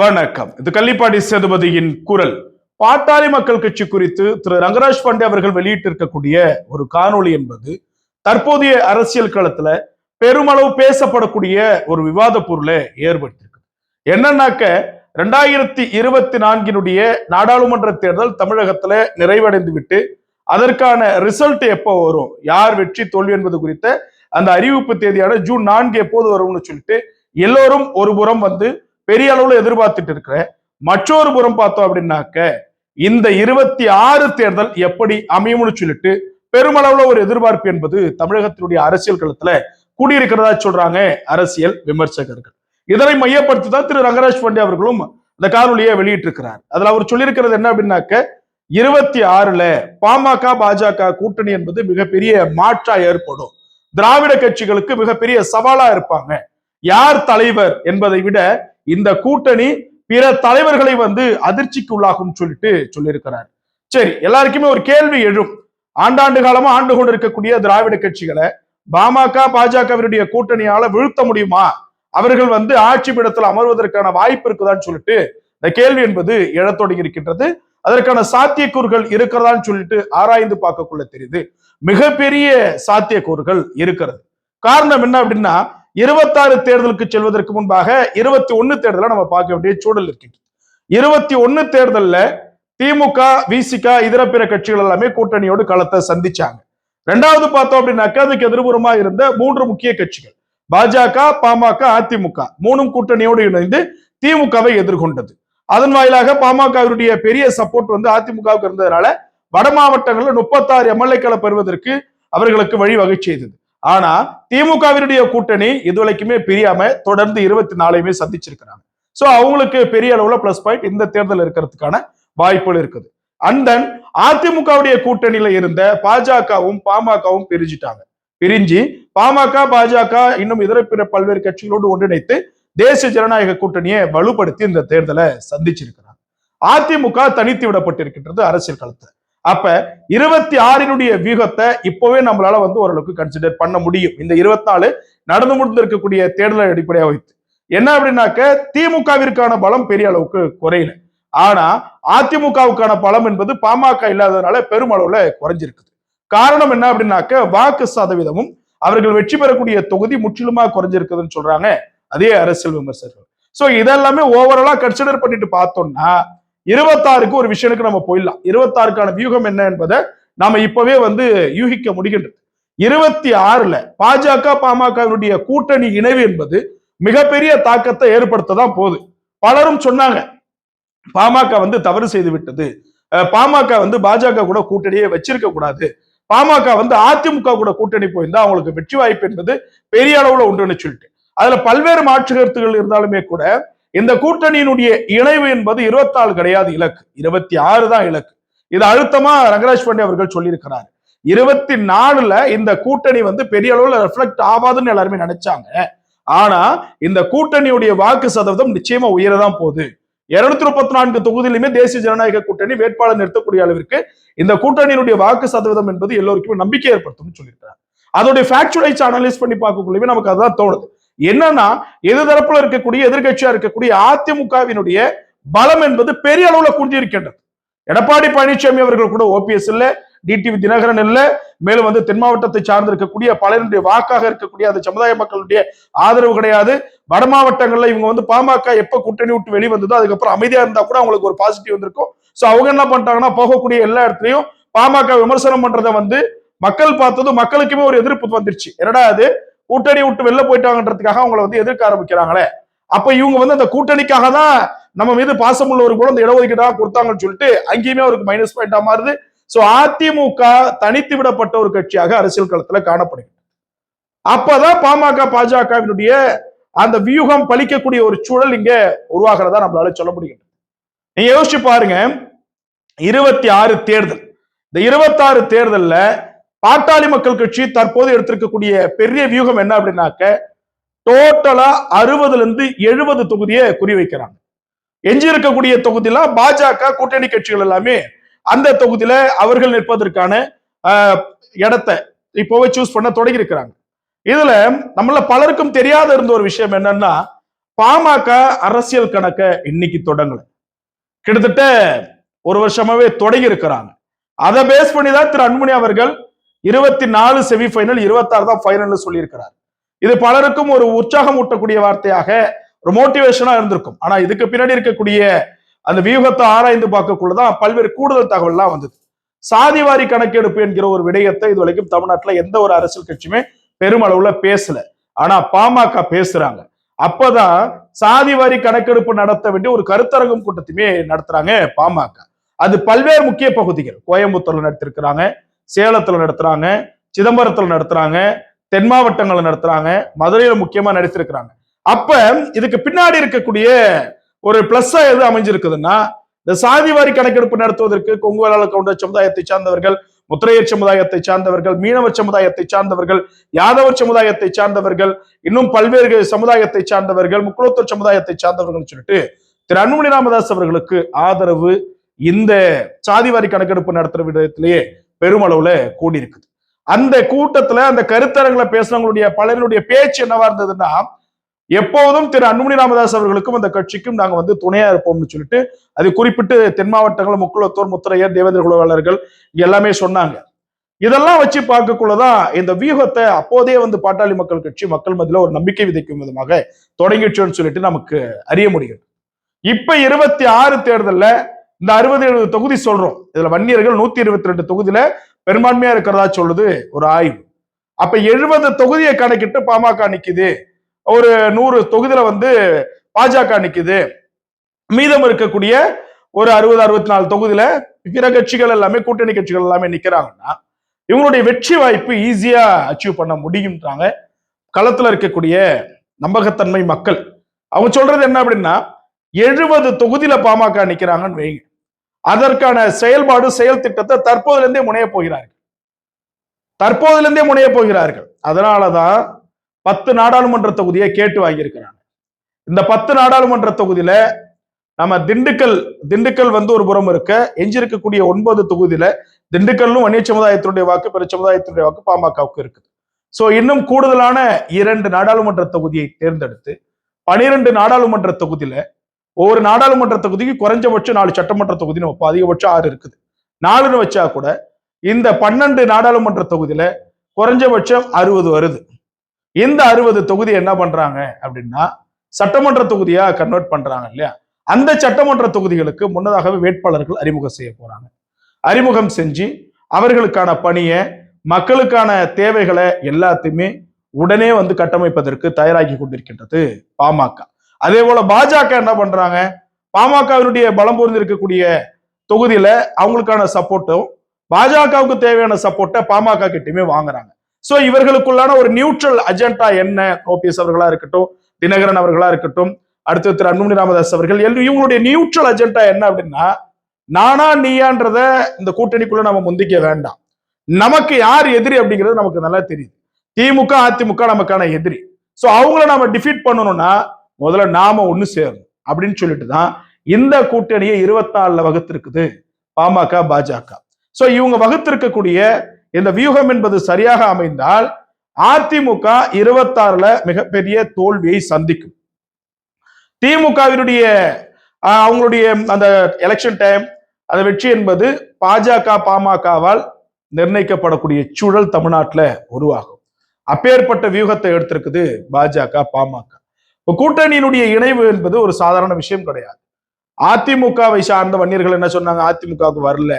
வணக்கம். இது கள்ளிப்பாடி சேதுபதியின் குரல். பாட்டாளி மக்கள் கட்சி குறித்து திரு ரங்கராஜ் பாண்டே அவர்கள் வெளியிட்டிருக்கக்கூடிய ஒரு காணொளி என்பது தற்போதைய அரசியல் களத்துல பெருமளவு பேசப்படக்கூடிய ஒரு விவாத பொருளை ஏற்படுத்தியிருக்கு. என்னன்னாக்க ரெண்டாயிரத்தி இருபத்தி நான்கினுடைய நாடாளுமன்ற தேர்தல் தமிழகத்துல நிறைவடைந்து விட்டு அதற்கான ரிசல்ட் எப்போ வரும்? யார் வெற்றி தோல்வி என்பது குறித்த அந்த அறிவிப்பு தேதியான ஜூன் நான்கு எப்போது வரும்னு சொல்லிட்டு எல்லோரும் ஒரு புறம் வந்து பெரிய அளவுல எதிர்பார்த்துட்டு இருக்கிற மற்றொரு புறம் பார்த்தோம் அப்படின்னாக்க இந்த இருபத்தி ஆறு தேர்தல் எப்படி அமையும்னு சொல்லிட்டு பெருமளவுல ஒரு எதிர்பார்ப்பு என்பது தமிழகத்தினுடைய அரசியல் களத்துல கூடியிருக்கிறதா சொல்றாங்க அரசியல் விமர்சகர்கள். இதனை மையப்படுத்தி தான் திரு ரங்கராஜ் பாண்டே அவர்களும் இந்த காணொலியை வெளியிட்டிருக்கிறார். அதுல அவர் சொல்லியிருக்கிறது என்ன அப்படின்னாக்க இருபத்தி ஆறுல பாமக பாஜக கூட்டணி என்பது மிகப்பெரிய மாற்றா ஏற்படும். திராவிட கட்சிகளுக்கு மிகப்பெரிய சவாலா இருப்பாங்க. யார் தலைவர் என்பதை விட இந்த கூட்டணி பிற தலைவர்களை வந்து அதிர்ச்சிக்கு உள்ளாகும் சொல்லிட்டு சொல்லியிருக்கிறார். சரி எல்லாருக்குமே ஒரு கேள்வி எழும். ஆண்டாண்டு காலமா ஆண்டு கொண்டு இருக்கக்கூடிய திராவிட கட்சிகளை பாமக பாஜகவினுடைய கூட்டணியால வீழ்த்த முடியுமா? அவர்கள் வந்து ஆட்சி பீடத்தில் அமர்வதற்கான வாய்ப்பு இருக்குதான்னு சொல்லிட்டு இந்த கேள்வி என்பது எழத் தொடங்கி இருக்கின்றது. அதற்கான சாத்தியக்கூறுகள் இருக்கிறதான்னு சொல்லிட்டு ஆராய்ந்து பார்க்கக்குள்ள தெரியுது. மிகப்பெரிய சாத்தியக்கூறுகள் இருக்கிறது. காரணம் என்ன அப்படின்னா இருபத்தாறு தேர்தலுக்கு செல்வதற்கு முன்பாக இருபத்தி ஒன்னு தேர்தலை நம்ம பார்க்க வேண்டிய சூழல் இருக்கின்றது. இருபத்தி ஒன்னு தேர்தல்ல திமுக விசிக இதர பிற கட்சிகள் எல்லாமே கூட்டணியோடு களத்தை சந்திச்சாங்க. ரெண்டாவது பார்த்தோம் அப்படின்னாக்கா அதுக்கு எதிர்புறமா இருந்த மூன்று முக்கிய கட்சிகள். பாஜக பாமக அதிமுக மூணும் கூட்டணியோடு இணைந்து திமுகவை எதிர்கொண்டது. அதன் வாயிலாக பாமகவினுடைய பெரிய சப்போர்ட் வந்து அதிமுகவுக்கு இருந்ததுனால வட மாவட்டங்களில் முப்பத்தாறு எம்எல்ஏக்களை பெறுவதற்கு அவர்களுக்கு வழிவகை செய்தது. ஆனா திமுகவினுடைய கூட்டணி இதுவரைக்குமே பிரியாம தொடர்ந்து இருபத்தி நாலையுமே சந்திச்சிருக்கிறாங்க. சோ அவங்களுக்கு பெரிய அளவுல பிளஸ் பாயிண்ட் இந்த தேர்தல் இருக்கிறதுக்கான வாய்ப்புகள் இருக்குது. அண்ட் தென் அதிமுகவுடைய கூட்டணியில இருந்த பாஜகவும் பாமகவும் பிரிஞ்சிட்டாங்க. பிரிஞ்சு பாமக பாஜக இன்னும் இதர பிற பல்வேறு கட்சிகளோடு ஒன்றிணைத்து தேசிய ஜனநாயக கூட்டணியை வலுப்படுத்தி இந்த தேர்தலை சந்திச்சிருக்கிறாங்க. அதிமுக தனித்து விடப்பட்டிருக்கின்றது அரசியல் களத்துல. அப்ப இருபத்தி ஆறினுடைய வியூகத்தை இப்பவே நம்மளால வந்து ஓரளவுக்கு கன்சிடர் பண்ண முடியும். இந்த இருபத்தி நாலு நடந்து முடிந்திருக்கக்கூடிய தேர்தலை அடிப்படையாக வைத்து. என்ன அப்படின்னாக்க திமுகவிற்கான பலம் பெரிய அளவுக்கு குறையல. ஆனா அதிமுகவுக்கான பலம் என்பது பாமக இல்லாததுனால பெருமளவுல குறைஞ்சிருக்குது. காரணம் என்ன அப்படின்னாக்க வாக்கு சதவீதமும் அவர்கள் வெற்றி பெறக்கூடிய தொகுதி முற்றிலுமா குறைஞ்சிருக்குதுன்னு சொல்றாங்க. அதே அரசியல் விமர்சகர்கள். சோ இதெல்லாமே ஓவராலா கன்சிடர் பண்ணிட்டு பார்த்தோம்னா இருபத்தாறுக்கு ஒரு விஷயத்துக்கு நம்ம போயிடலாம். இருபத்தாறுக்கான வியூகம் என்ன என்பதை நாம இப்பவே வந்து யூகிக்க முடிகின்றது. இருபத்தி ஆறுல பாஜக பாமகவினுடைய கூட்டணி இணைவு என்பது மிகப்பெரிய தாக்கத்தை ஏற்படுத்த தான் போகுது. பலரும் சொன்னாங்க பாமக வந்து தவறு செய்து விட்டது. அஹ் பாமக வந்து பாஜக கூட கூட்டணியே வச்சிருக்க கூடாது. பாமக வந்து அதிமுக கூட கூட்டணி போயிருந்தா அவங்களுக்கு வெற்றி வாய்ப்பு என்பது பெரிய அளவுல உண்டுன்னு சொல்லிட்டு. அதுல பல்வேறு மாற்று கருத்துகள் இருந்தாலுமே கூட இந்த கூட்டணியினுடைய இணைவு என்பது இருபத்தி கிடையாது இலக்கு. இருபத்தி ஆறு தான் இலக்கு. இது அழுத்தமா ரங்கராஜ் பாண்டே அவர்கள் சொல்லியிருக்கிறார். இருபத்தி நாலுல இந்த கூட்டணி வந்து பெரிய அளவுல ரெஃப்ளெக்ட் ஆகாதுன்னு எல்லாருமே நினைச்சாங்க. ஆனா இந்த கூட்டணியுடைய வாக்கு சதவீதம் நிச்சயமா உயரதான் போகுது. இருநூத்தி முப்பத்தி நான்கு தொகுதியிலுமே தேசிய ஜனநாயக கூட்டணி வேட்பாளர் நிறுத்தக்கூடிய அளவிற்கு இந்த கூட்டணியினுடைய வாக்கு சதவீதம் என்பது எல்லோருக்குமே நம்பிக்கை ஏற்படுத்தும்னு சொல்லியிருக்கிறார். அதோடைய ஃபேக்சுவலைஸ் அனலைஸ் பண்ணி பார்க்கக்குள்ளவே நமக்கு அதுதான் தோணுது. என்னன்னா எதிர்தரப்புல தரப்புல இருக்கக்கூடிய எதிர்கட்சியா இருக்கக்கூடிய அதிமுகவினுடைய பலம் என்பது பெரிய அளவுல குஞ்சிருக்கின்றது எடப்பாடி பழனிசாமி அவர்கள் கூட ஓபிஎஸ் இல்ல டிடிவி தினகரன் இல்ல மேலும் வந்து தென் மாவட்டத்தை சார்ந்து இருக்கக்கூடிய பலருடைய வாக்காக இருக்கக்கூடிய அந்த சமுதாய மக்களுடைய ஆதரவு கிடையாது. வட மாவட்டங்கள்ல இவங்க வந்து பாமக எப்ப கூட்டணி விட்டு வெளிவந்ததோ அதுக்கப்புறம் அமைதியா இருந்தா கூட அவங்களுக்கு ஒரு பாசிட்டிவ் வந்திருக்கும். சோ அவங்க என்ன பண்ணிட்டாங்கன்னா போகக்கூடிய எல்லா இடத்துலயும் பாமக விமர்சனம் பண்றதை வந்து மக்கள் பார்த்ததும் மக்களுக்குமே ஒரு எதிர்ப்பு வந்துருச்சு. என்னடா அது? கூட்டணி விட்டு வெளில போயிட்டாங்கன்றதுக்காக அவங்கள வந்து எதிர்க்க ஆரம்பிக்கிறாங்களே. அப்ப இவங்க வந்து அந்த கூட்டணிக்காக தான் நம்ம மீது பாசம் உள்ளவர் கூட இந்த இடஒதுக்கீடாக கொடுத்தாங்கன்னு சொல்லிட்டு அங்கேயுமே அவருக்கு மைனஸ் பாயிண்டா மாறுது. சோ அதிமுக தனித்து விடப்பட்ட ஒரு கட்சியாக அரசியல் களத்துல காணப்படுகிறது. அப்பதான் பாமக பாஜகவினுடைய அந்த வியூகம் பலிக்கக்கூடிய ஒரு சூழல் இங்க உருவாகிறதா நம்மளால சொல்ல முடியும் நீங்க யோசிச்சு பாருங்க. இருபத்தி ஆறு தேர்தல். இந்த இருபத்தாறு தேர்தல்ல பாட்டாளி மக்கள் கட்சி தற்போது எடுத்திருக்கக்கூடிய பெரிய வியூகம் என்ன அப்படின்னாக்க டோட்டலா அறுபதுல இருந்து எழுபது தொகுதியை குறிவைக்கிறாங்க. எஞ்சி இருக்கக்கூடிய தொகுதியில பாஜக கூட்டணி கட்சிகள் எல்லாமே அந்த தொகுதியில அவர்கள் நிற்பதற்கான ஆஹ், இடத்தை இப்போவே சூஸ் பண்ண தொடங்கி இருக்கிறாங்க இதுல நம்மள பலருக்கும் தெரியாத இருந்த ஒரு விஷயம் என்னன்னா பாமக அரசியல் கணக்க இன்னைக்கு தொடங்கல. கிட்டத்தட்ட ஒரு வருஷமாவே தொடங்கி இருக்கிறாங்க அதை பேஸ் பண்ணி தான் திரு அன்புமணி அவர்கள் இருபத்தி நாலு செமி ஃபைனல் இருபத்தாறு தான் ஃபைனல்னு சொல்லியிருக்கிறார். இது பலருக்கும் ஒரு உற்சாகம் ஊட்டக்கூடிய வார்த்தையாக ஒரு மோட்டிவேஷனா இருந்திருக்கும். ஆனா இதுக்கு பின்னாடி இருக்கக்கூடிய அந்த வியூகத்தை ஆராய்ந்து பார்க்கக்குள்ளதான் பல்வேறு கூடுதல் தகவல்லாம் வந்தது. சாதிவாரி கணக்கெடுப்பு என்கிற ஒரு விடயத்தை இது வரைக்கும் தமிழ்நாட்டுல எந்த ஒரு அரசியல் கட்சியுமே பெருமளவுல பேசல. ஆனா பாமக பேசுறாங்க. அப்பதான் சாதிவாரி கணக்கெடுப்பு நடத்த வேண்டிய ஒரு கருத்தரங்கம் கூட்டத்தையுமே நடத்துறாங்க பாமக. அது பல்வேறு முக்கிய பகுதிகள். கோயம்புத்தூர்ல நடத்திருக்கிறாங்க. சேலத்துல நடத்துறாங்க சிதம்பரத்துல நடத்துறாங்க தென் மாவட்டங்கள்ல நடத்துறாங்க மதுரையில முக்கியமா நடத்திருக்கிறாங்க அப்ப இதுக்கு பின்னாடி இருக்கக்கூடிய ஒரு பிளஸ்ஸா எது அமைஞ்சிருக்குதுன்னா இந்த சாதிவாரி கணக்கெடுப்பு நடத்துவதற்கு கொங்கு வேளாளர் கவுண்டர் சமுதாயத்தை சார்ந்தவர்கள் முத்திரையர் சமுதாயத்தை சார்ந்தவர்கள் மீனவர் சமுதாயத்தை சார்ந்தவர்கள் யாதவர் சமுதாயத்தை சார்ந்தவர்கள் இன்னும் பல்வேறு சமுதாயத்தை சார்ந்தவர்கள் முக்குளத்தூர் சமுதாயத்தை சார்ந்தவர்கள் சொல்லிட்டு திரு அன்புமணி ராமதாஸ் அவர்களுக்கு ஆதரவு இந்த சாதிவாரி கணக்கெடுப்பு நடத்துற விதத்திலேயே பெருமளவுல கூடி இருக்குது அந்த கூட்டத்துல அந்த கருத்தரங்களை பேசுறவங்களுடைய பலருடைய பேச்சு என்னவா இருந்ததுன்னா எப்போதும் திரு அன்புமணி ராமதாஸ் அவர்களுக்கும் அந்த கட்சிக்கும் நாங்க வந்து துணையா இருப்போம்னு சொல்லிட்டு அது குறிப்பிட்டு தென் மாவட்டங்கள் முக்குலத்தோர் முத்திரையர் தேவேந்திர குலவாளர்கள் எல்லாமே சொன்னாங்க. இதெல்லாம் வச்சு பார்க்கக்குள்ளதான் இந்த வியூகத்தை அப்போதே வந்து பாட்டாளி மக்கள் கட்சி மக்கள் மத்தியில ஒரு நம்பிக்கை விதைக்கும் விதமாக தொடங்கிடுச்சோன்னு சொல்லிட்டு நமக்கு அறிய முடியும். இப்ப இருபத்தி ஆறு தேர்தல்ல இந்த அறுபது எழுபது தொகுதி சொல்றோம். இதுல வன்னியர்கள் நூத்தி இருபத்தி ரெண்டு தொகுதியில பெரும்பான்மையா இருக்கிறதா சொல்லுது ஒரு ஆய்வு. அப்ப எழுபது தொகுதியை கணக்கிட்டு பாமக நிக்குது. ஒரு நூறு தொகுதியில வந்து பாஜக நிக்குது. மீதம் இருக்கக்கூடிய ஒரு அறுபது அறுபத்தி நாலு தொகுதியில பிற கட்சிகள் எல்லாமே கூட்டணி கட்சிகள் எல்லாமே நிக்கிறாங்கன்னா இவங்களுடைய வெற்றி வாய்ப்பு ஈஸியா அச்சீவ் பண்ண முடியும்ன்றாங்க. களத்துல இருக்கக்கூடிய நம்பகத்தன்மை மக்கள். அவங்க சொல்றது என்ன அப்படின்னா எழுபது தொகுதியில பாமக நிக்கிறாங்கன்னு வைங்க. அதற்கான செயல்பாடு செயல் திட்டத்தை தற்போதிலிருந்தே முனைய போகிறார்கள். தற்போதிலிருந்தே முனைய போகிறார்கள். அதனாலதான் பத்து நாடாளுமன்ற தொகுதியை கேட்டு வாங்கியிருக்கிறாங்க. இந்த பத்து நாடாளுமன்ற தொகுதியில நம்ம திண்டுக்கல் திண்டுக்கல் வந்து ஒரு புறம் இருக்க எஞ்சிருக்கக்கூடிய ஒன்பது தொகுதியில திண்டுக்கல்லும் வன்னிய சமுதாயத்தினுடைய வாக்கு பிற சமுதாயத்தினுடைய வாக்கு பாமகவுக்கு இருக்குது. ஸோ இன்னும் கூடுதலான இரண்டு நாடாளுமன்ற தொகுதியை தேர்ந்தெடுத்து பனிரெண்டு நாடாளுமன்ற தொகுதியில ஒவ்வொரு நாடாளுமன்ற தொகுதிக்கு குறைஞ்சபட்சம் நாலு சட்டமன்ற தொகுதின்னு வைப்போம் அதிகபட்சம் ஆறு இருக்குது. நாலுன்னு வச்சா கூட இந்த பன்னெண்டு நாடாளுமன்ற தொகுதியில குறைஞ்சபட்சம் அறுபது வருது. இந்த அறுபது தொகுதி என்ன பண்றாங்க அப்படின்னா சட்டமன்ற தொகுதியா கன்வெர்ட் பண்றாங்க இல்லையா? அந்த சட்டமன்ற தொகுதிகளுக்கு முன்னதாகவே வேட்பாளர்கள் அறிமுகம் செய்ய போறாங்க. அறிமுகம் செஞ்சு அவர்களுக்கான பணியை மக்களுக்கான தேவைகளை எல்லாத்தையுமே உடனே வந்து கட்டமைப்பதற்கு தயாராகி கொண்டிருக்கின்றது பாமக. அதே போல பாஜக என்ன பண்றாங்க? பாமகவினுடைய பலம் பொருந்தி இருக்கக்கூடிய தொகுதியில அவங்களுக்கான சப்போர்ட்டும் பாஜகவுக்கு தேவையான சப்போர்ட்டை பாமக கிட்டயுமே வாங்குறாங்க. சோ இவர்களுக்குள்ளான ஒரு நியூட்ரல் அஜெண்டா என்ன? ஓபிஎஸ் அவர்களா இருக்கட்டும் தினகரன் அவர்களா இருக்கட்டும் அடுத்து திரு அன்புமணி ராமதாஸ் அவர்கள் எல்~ இவங்களுடைய நியூட்ரல் அஜெண்டா என்ன அப்படின்னா நானா நீயான்றத இந்த கூட்டணிக்குள்ள நம்ம முந்திக்க வேண்டாம். நமக்கு யார் எதிரி அப்படிங்கிறது நமக்கு நல்லா தெரியுது. திமுக அதிமுக நமக்கான எதிரி. சோ அவங்கள நாம டிஃபீட் பண்ணணும்னா முதல்ல நாம ஒண்ணு சேரணும். அப்படின்னு சொல்லிட்டு தான் இந்த கூட்டணியை இருபத்தி வகுத்திருக்குது பாமக பாஜக. சோ இவங்க வகுத்திருக்கக்கூடிய இந்த வியூகம் என்பது சரியாக அமைந்தால் அதிமுக இருபத்தாறுல மிகப்பெரிய தோல்வியை சந்திக்கும். திமுகவினுடைய அவங்களுடைய அந்த எலெக்ஷன் டைம் அந்த வெற்றி என்பது பாஜக பாமகவால் நிர்ணயிக்கப்படக்கூடிய சூழல் தமிழ்நாட்டுல உருவாகும். அப்பேற்பட்ட வியூகத்தை எடுத்திருக்குது பாஜக பாமக. இப்போ கூட்டணியினுடைய இணைவு என்பது ஒரு சாதாரண விஷயம் கிடையாது. அதிமுகவை சார்ந்த வன்னியர்கள் என்ன சொன்னாங்க? அதிமுகவுக்கு வரல.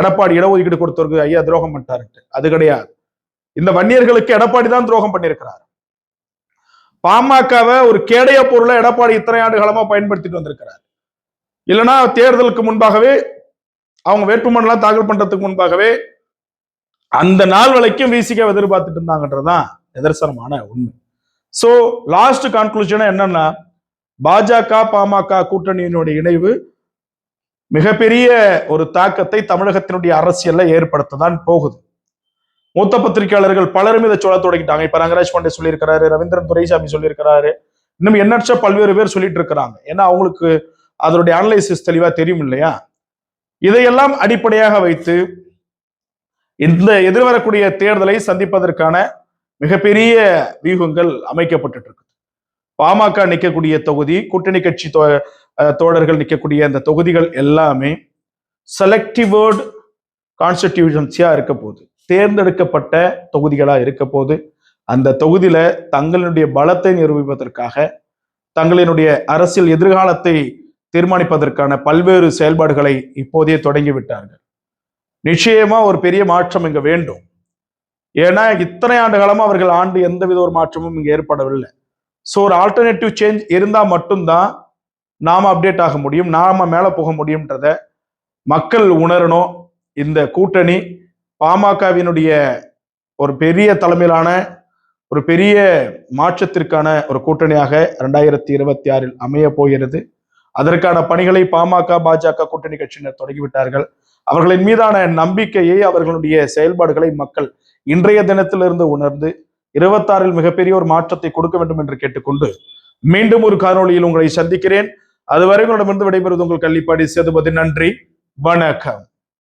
எடப்பாடி இடஒதுக்கீடு கொடுத்தவருக்கு ஐயா துரோகம் பண்ணிட்டாருட்டு அது கிடையாது. இந்த வன்னியர்களுக்கு எடப்பாடி தான் துரோகம் பண்ணியிருக்கிறார். பாமகவை ஒரு கேடைய பொருளை எடப்பாடி இத்தனை ஆண்டு காலமா பயன்படுத்திட்டு வந்திருக்கிறார். இல்லைன்னா தேர்தலுக்கு முன்பாகவே அவங்க வேட்புமனுலாம் தாக்கல் பண்றதுக்கு முன்பாகவே அந்த நாள் வரைக்கும் வீசிக்க எதிர்பார்த்துட்டு இருந்தாங்கன்றதுதான் நிதர்சனமான உண்மை. சோ லாஸ்ட் கன்க்ளூஷன் என்னன்னா பாஜக பாமக கூட்டணியினுடைய இணைவு மிகப்பெரிய ஒரு தாக்கத்தை தமிழகத்தினுடைய அரசியல்ல ஏற்படுத்த தான் போகுது. மூத்த பத்திரிகையாளர்கள் பலரும் இதை சொல்ல தொடங்கிட்டாங்க. இப்ப ரங்கராஜ் பாண்டே சொல்லியிருக்கிறாரு ரவீந்திரன் துரைசாமி சொல்லியிருக்கிறாரு. இன்னும் எண்ணற்ற பல்வேறு பேர் சொல்லிட்டு இருக்கிறாங்க ஏன்னா அவங்களுக்கு அதனுடைய அனலைசிஸ் தெளிவா தெரியும் இல்லையா? இதையெல்லாம் அடிப்படையாக வைத்து இந்த எதிர்வரக்கூடிய தேர்தலை சந்திப்பதற்கான மிகப்பெரிய வியூகங்கள் அமைக்கப்பட்டு இருக்கு பாமக நிற்கக்கூடிய தொகுதி கூட்டணி கட்சி தோ- தோழர்கள் நிற்கக்கூடிய அந்த தொகுதிகள் எல்லாமே செலக்டிவர்டு கான்ஸ்டிடியூஷன்ஸியா இருக்க போகுது. தேர்ந்தெடுக்கப்பட்ட தொகுதிகளா இருக்க போது அந்த தொகுதியில தங்களுடைய பலத்தை நிரூபிப்பதற்காக தங்களினுடைய அரசியல் எதிர்காலத்தை தீர்மானிப்பதற்கான பல்வேறு செயல்பாடுகளை இப்போதே தொடங்கி விட்டார்கள். நிச்சயமா ஒரு பெரிய மாற்றம் இங்க வேண்டும். ஏன்னா இத்தனை ஆண்டு காலமாக அவர்கள் ஆண்டு எந்தவித ஒரு மாற்றமும் இங்கே ஏற்படவில்லை. ஸோ ஒரு ஆல்டர்னேட்டிவ் சேஞ்ச் இருந்தால் மட்டும்தான் நாம் அப்டேட் ஆக முடியும் நாம் மேலே போக முடியும்ன்றத மக்கள் உணரணும். இந்த கூட்டணி பாமகவினுடைய ஒரு பெரிய தலைமையிலான ஒரு பெரிய மாற்றத்திற்கான ஒரு கூட்டணியாக ரெண்டாயிரத்தி இருபத்தி ஆறில் அமைய போகிறது. அதற்கான பணிகளை பாமக பாஜக கூட்டணி கட்சியினர் தொடங்கிவிட்டார்கள். அவர்களின் மீதான நம்பிக்கையை அவர்களுடைய செயல்பாடுகளை மக்கள் இன்றைய தினத்திலிருந்து உணர்ந்து இருபத்தாறில் மிகப்பெரிய ஒரு மாற்றத்தை கொடுக்க வேண்டும் என்று கேட்டுக்கொண்டு மீண்டும் ஒரு காணொளியில் உங்களை சந்திக்கிறேன். அதுவரை உங்களிடமிருந்து விடைபெறுவது உங்கள் கள்ளிப்பாடி சேதுபதி. நன்றி. வணக்கம்.